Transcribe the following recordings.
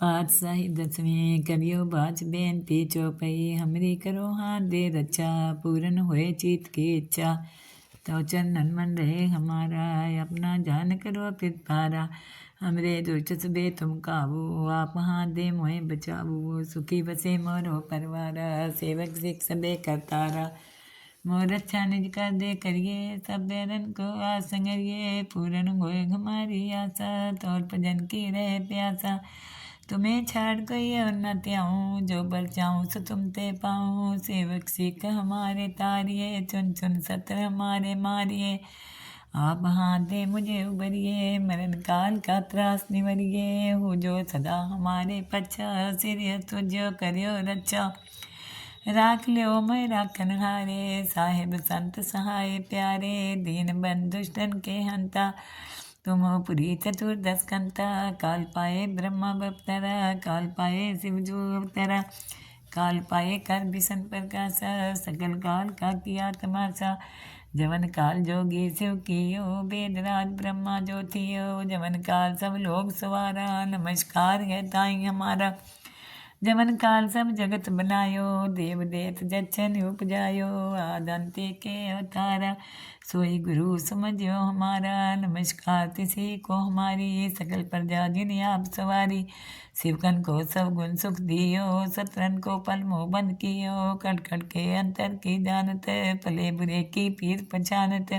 पाँच साहिब दसवीं कवियो बाज बेन पी चौपई, हमरी करो हाथ दे रचा अच्छा, पूरन हुए चीत की इच्छा। तो चंदन मन रहे हमारा, अपना जान करो फिर पारा हमरे दुचसबे तुम काबू आप हाथ दे मोहे बचाबू सुखी बसे मोरो परवारा, सेवक सिख सबे करतारा। मोर अच्छा निज कर दे करिए, सब बैरन को आसंगरिए। पूरन होए हमारी आशा, तौर पर जन की रहे प्यासा। तुम्हें छाड़ कोई और न त्याऊँ, जो बल चाहूँ सो तुम ते पाऊँ। सेवक सिख हमारे तारिए, चुन चुन सत्र हमारे मारिए। आप हाथ दे मुझे उबरिए, मरण काल का त्रास निवरिए। हो जो सदा हमारे पच्छा सिर तुझो करियो रक्षा। राख लियो मैं राखन हारे, साहिब संत सहाय प्यारे। दीन बंधुष्टन के हंता तुम पुरी चतुर्दश कंता काल पाए ब्रह्मा बप्तरा काल पाए शिवजू अवतरा काल पाए कर भीषण प्रकाश सकल काल का किया तमाशा जवन काल जोगी शिव कियो, वेदराज ब्रह्मा जो थियो जवन काल सब लोग सवारा, नमस्कार है ताई हमारा। जवन काल सब जगत बनायो देव देत जच्छन उपजायो आदंते के अवतारा सोई गुरु समझो हमारा नमस्कार तिसी को हमारी सकल प्रजा जिन आप सवारी शिवकन को सब गुण सुख दियो सतरन को पल मोह बंद कियो कट कट के अंतर की जानत पले बुरे की पीर पहचानत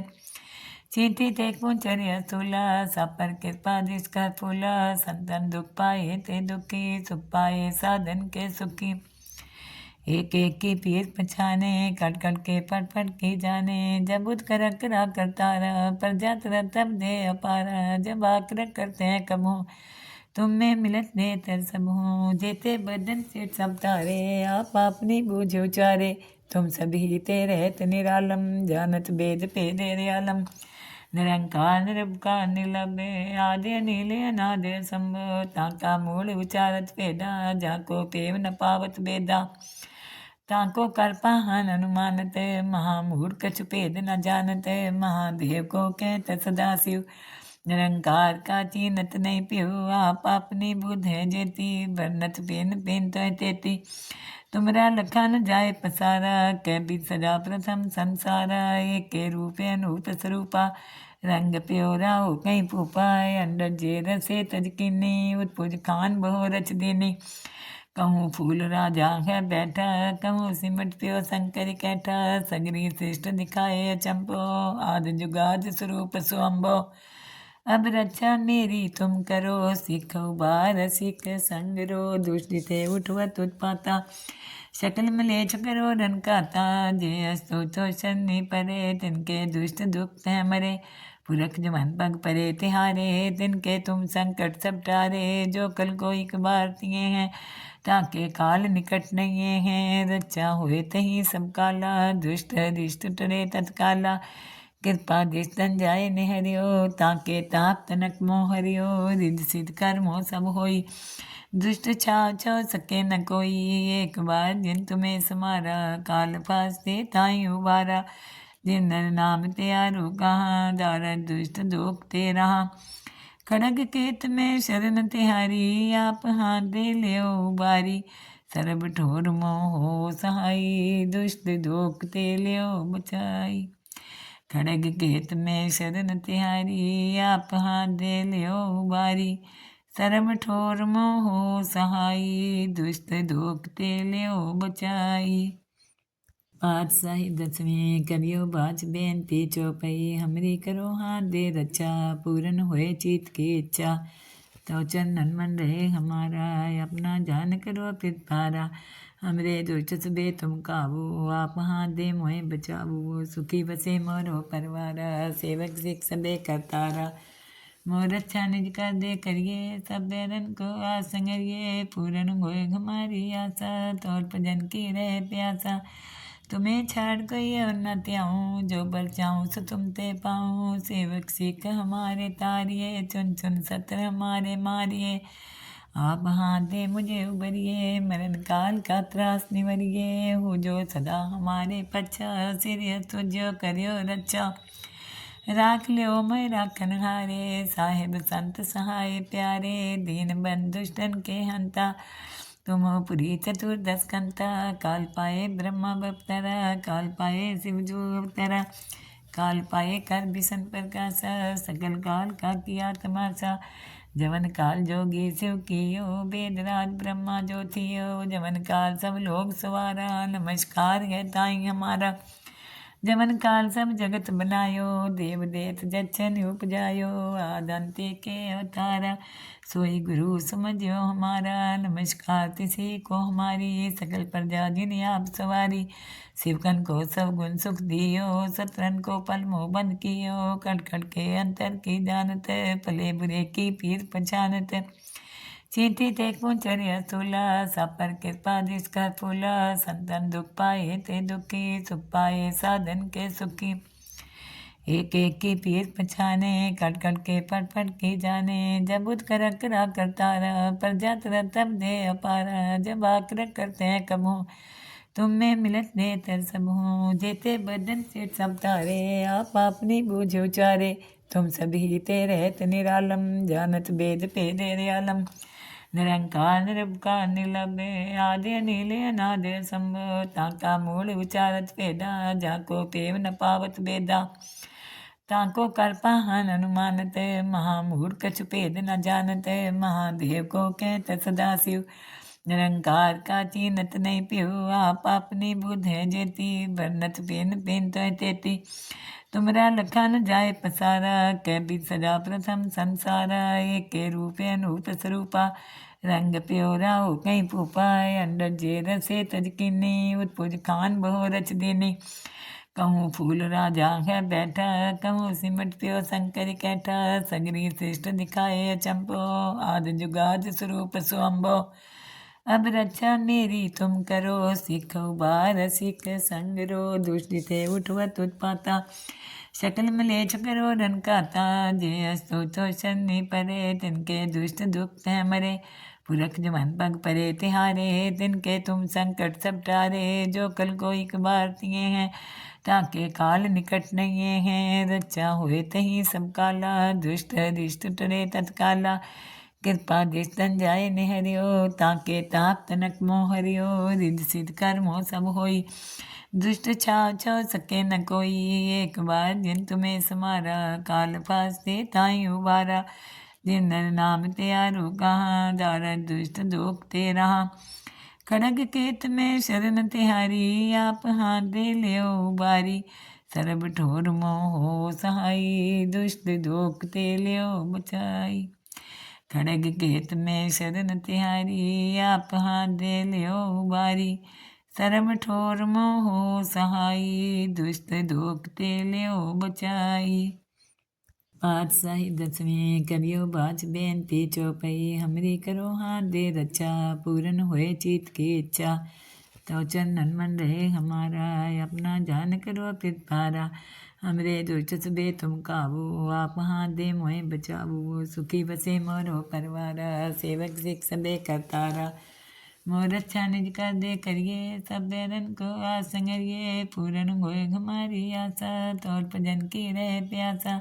चींटी तेक पुंचर्य स्थूला सापर कृपा जिसका फूला, संतन दुख पाए ते दुखी सुख पाए साधन के सुखी। एक एक की पीर पछाने कट कट के पट पट की जाने। जब उठ कर करा करता रहा पर जात तब दे अपारा। जब आकर करते हैं कब तुम में मिलत दे तर सब। जेते बदन से सब तारे, आप अपनी बूझ उचारे। तुम सभी ते रहत निरालम, जानत बेद पे दे आलम। निरंकार निरपकार निलभे आदि नीले अनादि संभव ताका मूल उचारत वेदा जाको पेव न पावत वेदा ताको कर पाहन अनुमानत महामूढ़ कछु भेद न जानत महादेव को कहत सदा शिव निरंकार का चीनत नहीं पियो आप अपनी बुध है जेती वर्णत पेन पेन तो तेती तुमरा लखा न जाए पसारा कै भी सजा प्रथम संसारा एक के रूपे अनूत स्वरूपा रंग प्योरा हो कहीं पुपाए अंडर जे रसे तज किन्नी उत्पुज खान बहु रच देनी कहूँ फूल राजा है बैठा कहूँ सिमट प्यो शंकर कैठा सगरी श्रेष्ठ दिखाए अचंपो आद जुगाद स्वरूप स्वम्भो अब रक्षा मेरी तुम करो, सिख उबार सिख संग रो। दुष्ट थे उठवत उत्पाता शकल मलेच करो रन काता। जे अस्तु तो शनि परे, तिनके दुष्ट दुख है मरे। पुरख जमन पग परे, तिहारे, तिनके तुम संकट सब टारे। जो कल को एक बार तिए हैं, ताके काल निकट नहीं हैं। रचा हुए तही सब काला, दुष्ट रिष्ट टरे तत्काला। कृपा दिस्तन जाए निहरियो ताके ताप तनक मोह हरियो रिद सिद्ध कर्मो सब होई दुष्ट छाव छो सके न कोई एक बार जिन तुम्हें समारा काल फास दे ताई उबारा जिन नर नाम त्यारो कहाँ दारा दुष्ट दोख ते रहा खड़ग केत में शरण तिहारी आप हाथ दे लियो बारी सरब ठोर मोह सहाई दुष्ट दोख ते लियो बचाई खड़ग केत में शरण तिहारी आप हाथ दे लियो बारी। सरम ठोर मोह सहाई, दुष्ट दोख ते लियो बचाई। पातशाही दसवें करियो बाच बेनती चौपई, हमरी करो हाथ दे रक्षा पूरन हुए चीत की इच्छा। तो चंदन मन रहे हमारा, अपना जान करो पितारा हमरे दुष्ट सबे तुम काबू आप हाथ दे मोहे बचाबू सुखी बसे मोरो परवारा, सेवक सिख सबे करतारा। मोर अच्छा निज कर दे करिए, सब बैरन को आसंगरिए पूरन होए हमारी आशा तौर भजन की रहे प्यासा। तुम्हें छाड़ कोई और न त्याऊँ, जो बल चाहूँ सो तुम ते पाऊँ। सेवक सिख हमारे तारिए, चुन चुन सत्र हमारे मारिए। आप हाथ दे मुझे उबरिए मरण काल का त्रास निवरिए। हो जो सदा हमारे पच्छा सिर तुझो करियो रक्षा राख लो मैं राखन हारे साहेब संत सहाय प्यारे। दीन बंधुष्टन के हंता, तुम पुरी चतुर्दश कंता। काल पाए ब्रह्मा बप्तरा काल पाए शिव जो अवतरा काल पाए कर बिसन प्रकाश सकल काल का किया तमाशा। जवन काल जोगी शिव कियो वेदराज ब्रह्मा जो थियो जवन काल सब लोग सवारा, नमस्कार है ताई हमारा। जवन काल सब जगत बनायो देव देत जच्छन उपजायो, आदंते के अवतारा। सोई गुरु, समझियो हमारा। नमस्कार, तिसी को हमारी सकल प्रजा जिन आप सवारी। शिवकन को सब गुण सुख दियो, सतरन को पल मोह बंद कियो। कट कट के अंतर की जानत, पले बुरे की पीर पहचानत। चींटी ते कुंचर्य स्थूला सापर कृपा जिसका फूला। संतन दुख पाए ते दुखी, सुख पाए साधन के सुखी। एक एक की पीर पछाने, कट कट के पट पट की जाने। जब उठ कर करा करता रहा पर जात तब दे अपारा। जब आकर करते हैं कब तुम में मिलत दे तर सब। जेते बदन से सब तारे, आप अपनी बूझ उचारे। तुम सभी ते रहत निरालम, जानत वेद पे दे आलम निरंकार निरपकार निलभे आदि नीले अनादि संभ ताका मूल उचारत वेदा जाको पेव न पावत वेदा ताको कर पाहन अनुमानत महामूढ़ कछु भेद न जानत महादेव को कहत सदा शिव निरंकार का चीनत नहीं पियो आप अपनी बुध है जेती वर्णत पेन पेन तो तेती तुमरा लखा न जाए पसारा कै भी सजा प्रथम संसारा एक के रूप अनूत स्वरूपा रंग प्योरा हो कहीं पुपाए अंडर जे रसे तज किन्नी उत्पुज खान बहु रच देनी कहूँ, फूल राजा है, बैठा कहूँ, सिमट प्यो शंकर कैठा सगरी श्रेष्ठ दिखाए चंपो, आद जुगाद स्वरूप स्वम्भो अब रक्षा मेरी तुम करो, सिख उबार सिख, संग रो, दुष्ट थे उठवत उत्पाता। शकल मलेच करो, रन काता जे अस्तु तो शनि परे, तिनके दुष्ट दुख है मरे। पुरख जमन पग परे, तिहारे, तिनके तुम संकट सब टारे, जो कल को एक बार तिये हैं ताके काल निकट नहीं है। रक्षा हुए तही सब काला, दुष्ट दिष्ट टरे तत्काला। कृपा दिस्तन जाय निहरियो, ताके ताप तनक मोह हरियो रिद सिद्ध कर्मो सब होई, दुष्ट छाव छो सके न कोई। एक बार जिन तुम्हें समारा, काल फास दे ताई उबारा। जिन नाम त्यारो कहाँ, दारा दुष्ट दोख ते रहा। खड़ग केत में शरण तिहारी, आप हाथ दे लियो उबारी सरब ठोर मोह सहाई, दुष्ट दोख ते लियो बचाई। खड़ग केत में शरण तिहारी, आप हाथ दे लियो बारी। शर्म ठोर मोह सहाई, दुष्ट धोखते लियो बचाई। पातशाही दसवीं करियो बाज बेनती चौपई, हमरी करो हाथ दे रक्षा पूरन होए चीत की इच्छा। तो चंदन मन रहे हमारा, अपना जान करो फिर पारा। हमरे दुष्ट सबे तुम काबू आप हाथ दे मोए बचाबू सुखी बसे मोरो परवार, सेवक सिख सबे करतारा। मोर अच्छा निज कर दे करिए सब बैरन को आसंगरिए। पूरन होए हमारी आशा, तौर भजन की रहे प्यासा।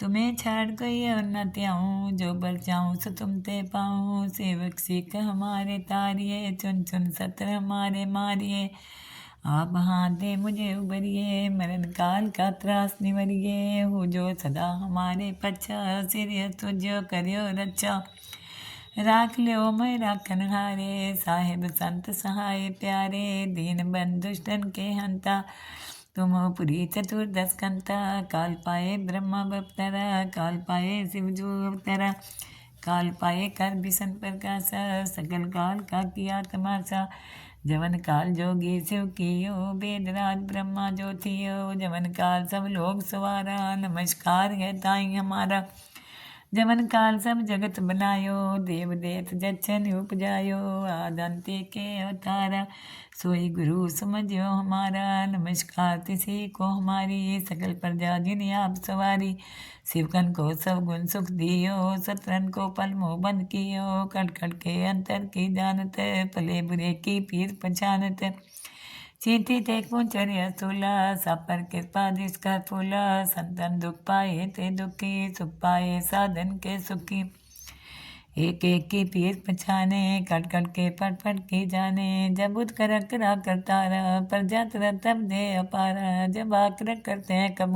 तुम्हें छाड़ कोई और न त्याऊँ, जो बल चाहूँ सो तुम ते पाऊँ। सेवक सिख हमारे तारिए, चुन चुन सत्र हमारे मारिए। आप हाथ दे मुझे उबरिए, मरण काल का त्रास निवरिए। हो जो सदा हमारे पच्छा सिर तुझो करियो रक्षा। राख लियो मैं राखन हारे साहेब संत सहाय प्यारे। दीन बंधुष्टन के हंता। तुम पुरी चतुर्दश कंता काल पाए ब्रह्मा बप्तरा काल पाए शिव जो अवतरा काल पाए कर बिसन प्रकाश सकल काल का किया तमाशा जवन काल जोगी शिव कियो वेदराज ब्रह्मा जो थियो जवन काल सब लोग सवारा, नमस्कार है ताई हमारा। जवन काल सब जगत बनायो देव देत जच्छन उपजायो आदंते के अवतारा सोई गुरु, समझियो हमारा। नमस्कार, तिसी को हमारी सकल प्रजा जिन आप सवारी। शिवकन को सब गुण सुख दियो, सतरन को पल मोह बंद कियो। कट कट के अंतर की जानत, पले बुरे की पीर पहचानत। चींटी ते कुंचर्य स्थूला सापर कृपा जिसका फूला। संतन दुख पाए ते दुखी, सुख पाए साधन के सुखी। एक एक की पीर पछाने कट कट के पट पट की जाने। जब उठ कर करा करता रहा, पर जात तब दे अपारा। जब आकर करते हैं कब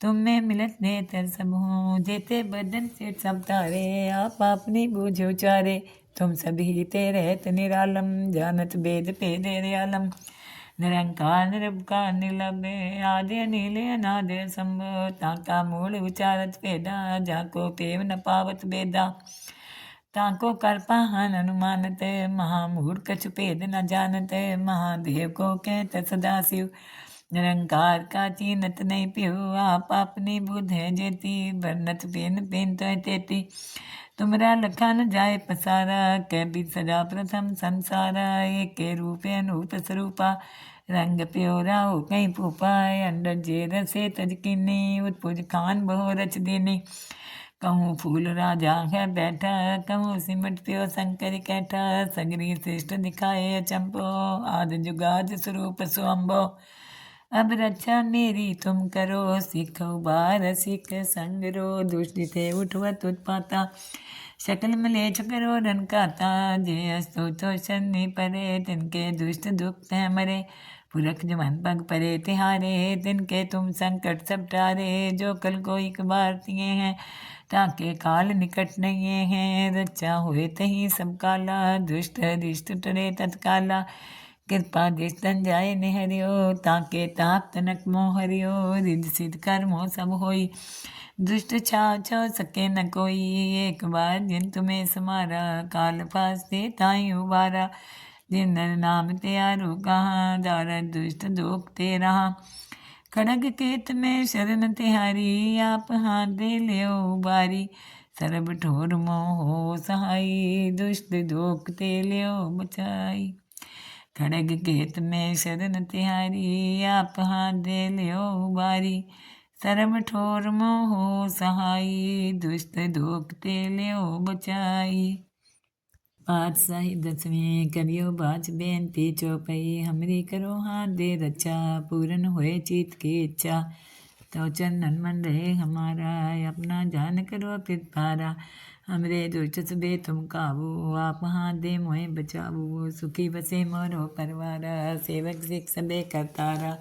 तुम में मिलत दे तर सब। जेते बदन से सब तारे, आप अपनी बूझ उचारे। तुम सभी ते रहत निरालम, जानत बेद पे दे आलम। निरंकार निरपकार निलभे आदि नीले अनादे संभव ताका मूल उचारत वेदा जाको पेव न पावत वेदा ताको कर पाहन अनुमानत महामूढ़ कछु भेद न जानत महादेव को कहत सदा शिव निरंकार का चीनत नहीं पियो आप अपनी बुध है जेती वर्णत पेन पेन तो तेती तुमरा लखा न जाए पसारा कै भी सजा प्रथम संसारा एक के रूपे अनूप स्वरूपा रंग प्योरा हो कहीं फूपाए अंडर जे रसे तजकिनी उत्पुज खान बहु रच देनी कहूँ, फूल राजा है, बैठा कहूँ, सिमट प्यो शंकर कैठा सगरी श्रेष्ठ दिखाए अचंपो आद जुगाद स्वरूप स्वम्भो अब रक्षा मेरी तुम करो, सिख उबार सिख, संग रो, दुष्ट थे उठवत उत्पाता। शकल मलेच करो, रन काता जे अस्तु तो शनि परे, तिनके दुष्ट दुख है मरे। पुरख जमन पग परे, तिहारे, तिनके तुम संकट सब टारे, जो कल को एक बार तिये हैं ताके काल निकट नहीं है। रचा हुए तही सब काला, दुष्ट रिष्ट टरे तत्काला। कृपा दिस्तन जाए निहरियो, ताके ताप तनक मोह हरियो रिद सिद्ध कर्मो सब होई, दुष्ट छा छ सके न कोई। एक बार जिन तुम्हें समारा, काल फास दे ताई उबारा। जिन नाम त्यारो कहाँ, दारा दुष्ट दोख ते रहा। खड़ग केत में शरण तिहारी, आप हाथ दे लियो बारी। सरब ठोर मोह सहाई, दुष्ट दोख ते लियो बचाई। खड़ग केत में शरण तिहारी, आप हाथ दे लियो बारी। सरब ठोर मोह सहाई, दुष्ट दोख ते लियो बचाई। पातशाही दसवीं करियो बाज बेनती चौपई, हमरी करो हाथ दे रक्षा पूरन होए चीत की इच्छा। तो चंदन मन रहे हमारा, अपना जान करो फिर पारा। हमरे दुष्ट सुबे तुम काबू आप हाथ दे मोहे बचाबू सुखी बसे मोरो परवारा, सेवक सिख सबे करतारा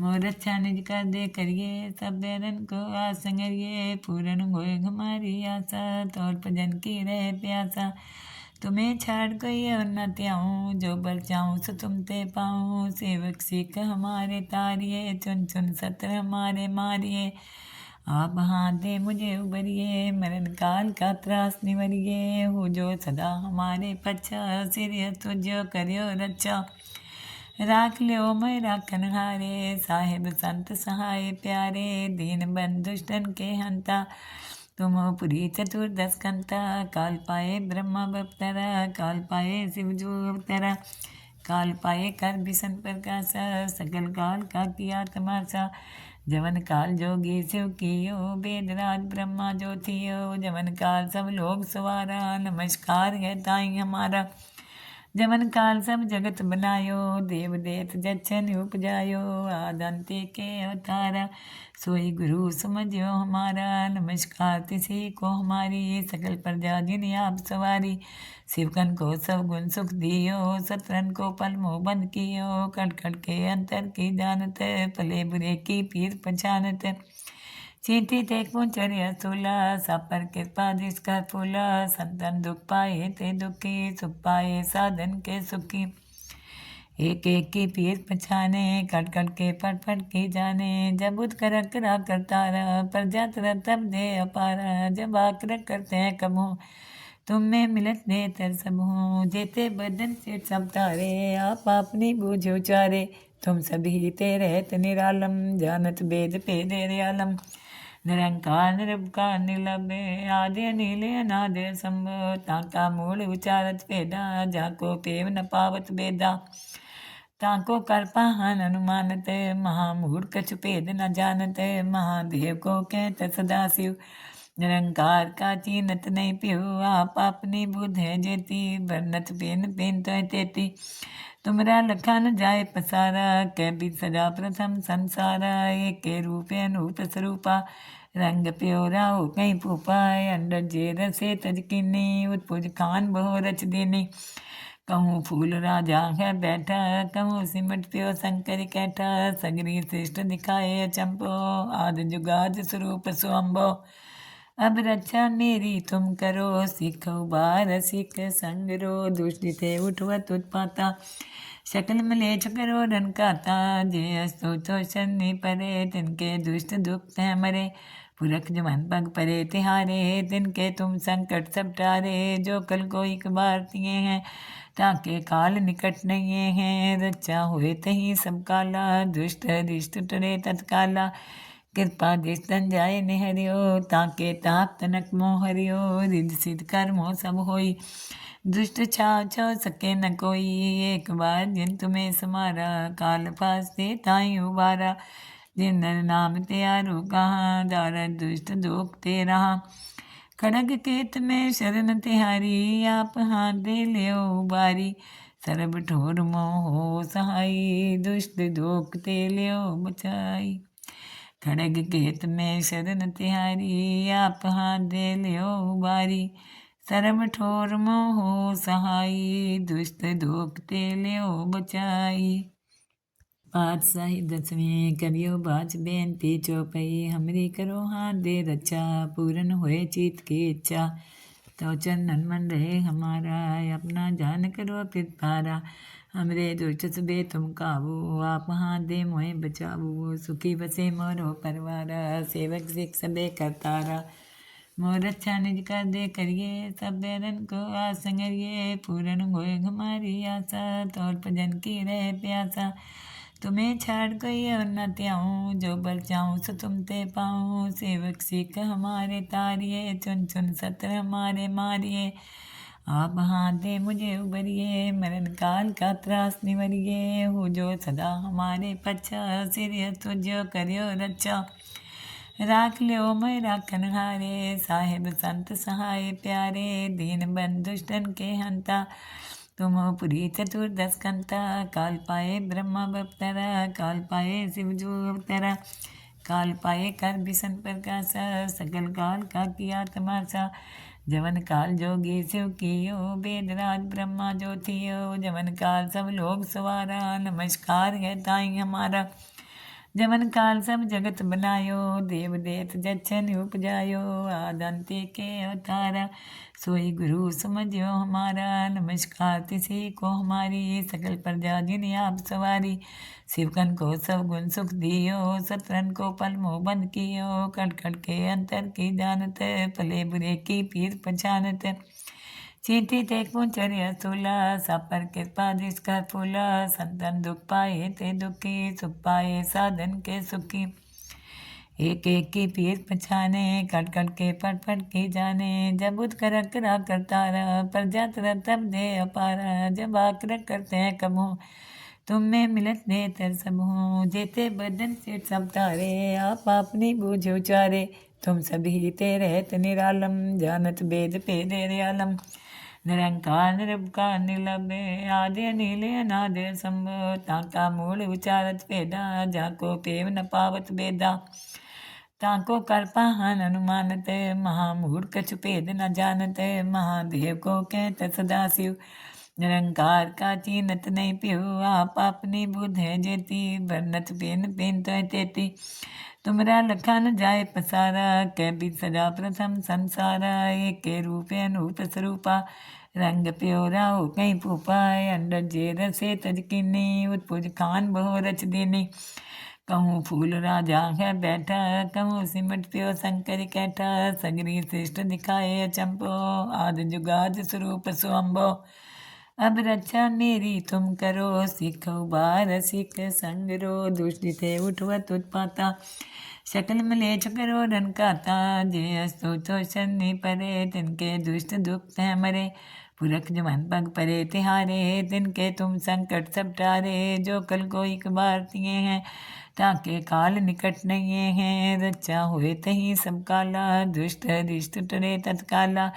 मोर अच्छा निज कर दे करिए, सब बैरन को आसंगरिए। पूरन होए हमारी आशा, तौर भजन की रहे प्यासा। तुम्हें छाड़ कोई और न त्याऊँ, जो बल चाहूँ सो तुम ते पाऊँ। सेवक सिख हमारे तारिये चुन चुन सत्र हमारे मारिए। आप हाथ दे मुझे उबरिए, मरण काल का त्रास निवरिए। हो जो सदा हमारे पच्छा सिर तुझो करियो रक्षा। राख लियो मैं राखन हारे साहिब संत सहाय प्यारे। दीन बंधुष्टन के हंता। तुम पुरी चतुर्दश कंता काल पाए ब्रह्मा बपतरा काल पाए शिव जो अवतरा काल पाए कर भीषण प्रकाश सकल काल का किया तमाशा जवन काल जोगी शिव कियो, वेदराज ब्रह्मा जो थियो जवन काल सब लोग सवारा, नमस्कार है ताई हमारा। जमन काल सब जगत बनायो देव देत जच्छन उपजायो, आदंते के अवतारा सोई गुरु समझो हमारा। नमस्कार तिसी को हमारी सकल प्रजा जिन आप सवारी। शिवकन को सब गुण सुख दियो, सतरन को पल मोह बंद कियो। कट कट के अंतर की जानत, पले बुरे की पीर पहचानत। चींटी ते कुंचर्य स्थूला सापर कृपा जिसका फूला। संतन दुख पाए ते दुखी, सुख पाए साधन के सुखी। एक एक की पीर पछाने, कट कट के पट पट की जाने। जब उठ कर करा करता रहा पर जात तब दे अपारा। जब आकर करते हैं कब, तुम में मिलत दे तर सब। जेते बदन से सब तारे, आप अपनी बूझ उचारे। तुम सभी ते रहत निरालम, जानत वेद पे दे आलम। निरंकार निरपकार निलभे आदि नीले अनादे संभव ताका मूल उचारत वेदा जाको पेव न पावत वेदा ताको कर पाहन अनुमानत महामूढ़ कछु भेद न जानत महादेव को कहत सदा शिव निरंकार का चीनत नहीं पियो आप अपनी बुध है जेती बरनत पेन पेन तो तेती तुमरा लखा न जाए पसारा कै भी सजा प्रथम संसारा एक के रूपे अनूत स्वरूपा रंग प्योरा हो कहीं पुपाय अंडर जे रसे तज किन्नी उत्पुज खान बहु रच देनी कहूँ, फूल राजा है, बैठा कहूँ, सिमट प्यो शंकर कैठा सगरी श्रेष्ठ दिखाए चंपो, आद जुगाज स्वरूप स्वम्भो अब रक्षा मेरी तुम करो, सिख उबार सिख संगरो दुष्ट थे उठवत उत्पाता शकल मलेच करो रन काता जे अस्तु तो शनि परे, तिनके दुष्ट दुख है मरे। पुरख जमन पग परे, तिहारे, तिनके तुम संकट सब टारे, जो कल को एक बार तिए हैं ताके काल निकट नहीं है। रचा हुए तही सब काला, दुष्ट रिष्ट टरे तत्काला। कृपा दिस्तन जाए निहरियो, ताके ताप तनक मोह हरियो रिद सिद्ध कर्मो सब होई, दुष्ट छा छ सके न कोई। एक बार जिन तुम्हें समारा, काल फास्ते ताई उबारा। जिन नाम त्यारो कहाँ, दारा दुष्ट दोख ते रहा। खड़ग केत में शरण तिहारी, आप हाथ दे लियो बारी। सरब ठोर मोह सहाई, दुष्ट दोख ते लियो बचाई। खड़ग केत में शरण तिहारी, आप हाथ दे लियो बारी। सरम ठोर मोह सहाई, दुष्ट दोख ते लियो बचाई। पातशाही दसवीं करियो बाज बेनती चौपई, हमरी करो हाथ दे रक्षा पूरन होए चीत की इच्छा। तो चंदन मन रहे हमारा, अपना जान करो फिर पारा हमरे दुष्ट सुबे तुम काबू आप हाथ दे मोहे बचाबू सुखी बसे मोरो परवारा, सेवक सिख सबे करतारा। मोर अच्छा निज कर दे करिए, सब बैरन को आसंगरिए। पूरन होए हमारी आशा, तौर भजन की रहे प्यासा। तुम्हें छाड़ कोई और न त्याऊँ, जो बल चाहूँ सो तुम ते पाऊँ। सेवक सिख हमारे तारिए, चुन चुन सत्र हमारे मारिए। आप हाथ दे मुझे उबरिए, मरण काल का त्रास निवरिए। हो जो सदा हमारे पच्छा सिर तुझो करियो रक्षा। राख लियो मैं राखन हारे साहेब संत सहाय प्यारे। दीन बंधुष्टन के हंता। तुम पुरी चतुर्दश कंता काल पाए ब्रह्मा बपतरा काल पाए शिवजू अवतरा काल पाए कर भीषण प्रकाश सकल काल का किया तमाशा जवन काल जोगी शिव कियो वेदराज ब्रह्मा जो थियो जवन काल सब लोग सवारा, नमस्कार है ताई हमारा। जवन काल सब जगत बनायो देव देत जच्छन उपजायो आदंते के अवतारा सोई गुरु समझो हमारा। नमस्कार तिसे को हमारी सकल प्रजा जिन आप सवारी। शिवकन को सब गुण सुख दियो, सतरन को पल मोह बंद कियो। कट कट के अंतर की जानत, पले बुरे की पीर पहचानत चीटी टेक पुंचर्य सोला सापर कृपा जिसका फूला। संतन दुख पाए ते दुखी, सुख पाए साधन के सुखी। एक एक की पीर पछाने, कट कट के पट पट के जाने। जब उठ कर करा करता रहा पर जात तब दे अपारा। जब आकर करते हैं कब तुम में मिलत दे तर सब। हो जेते बदन से सब तारे, आप अपनी बूझ उचारे। तुम सभी ते रहत निरालम, जानत वेद पे दे आलम। निरंकार निरपकार निलभे आदि नीले अनादे संभ ताका मूल उचारत वेदा जाको पेव न पावत वेदा ताको कर पाहन अनुमानत महामूढ़ कछु भेद न जानत महादेव को कहत सदा शिव निरंकार का चीनत नहीं पियो आप अपनी बुध है जेती बरनत पेन पेन तो तेती तुमरा लखा न जाए पसारा कै भी सजा प्रथम संसारा एक के रूपे अनूत स्वरूपा रंग प्योरा हो कहीं पुपाय अंडर जे रसे तज किन्नी उत्पुज खान बहु रच देनी कहूँ, फूल राजा है, बैठा कहूँ, सिमट प्यो शंकर कैठा सगरी श्रेष्ठ दिखाए चंपो, आद जुगाज स्वरूप स्वम्भो अब रक्षा मेरी तुम करो, सिख उबार सिख संगरो दुष्ट थे उठवत उत्पाता। शकल मलेच करो रन काता जे अस्तु तो शनि परे, तिनके दुष्ट दुख है मरे। पुरख जमन पग परे, तिहारे, तिनके तुम संकट सब टारे, जो कल को एक बार तिए हैं ताके काल निकट नहीं है। रचा हुए तही सब काला, दुष्ट दिष्ट टरे तत्काला।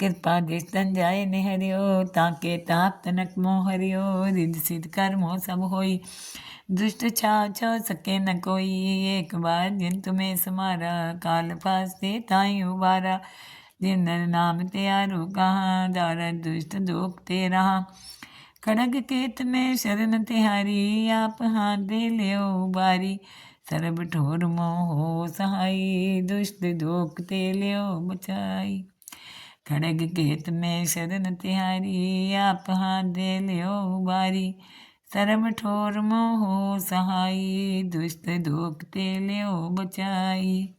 कृपा दिस्तन जाय निहरियो, ताके ताप तनक मोह हरियो रिद सिद्ध कर्मो सब होई, दुष्ट छा छ सके न कोई। एक बार जिन तुम्हें समारा, काल फास्ते ताई उबारा। जिन नाम त्यारो कहाँ, दारा दुष्ट दोख ते रहा। खड़ग केत में शरण तिहारी, आप हाथ दे लियो बारी। सरब ठोर मोह सहाई, दुष्ट दोख ते लियो बचाई। खड़ग केत में शरण तिहारी, आप हाथ दे लियो बारी। सरम ठोर मोह सहाई, दुष्ट दोख ते लियो बचाई।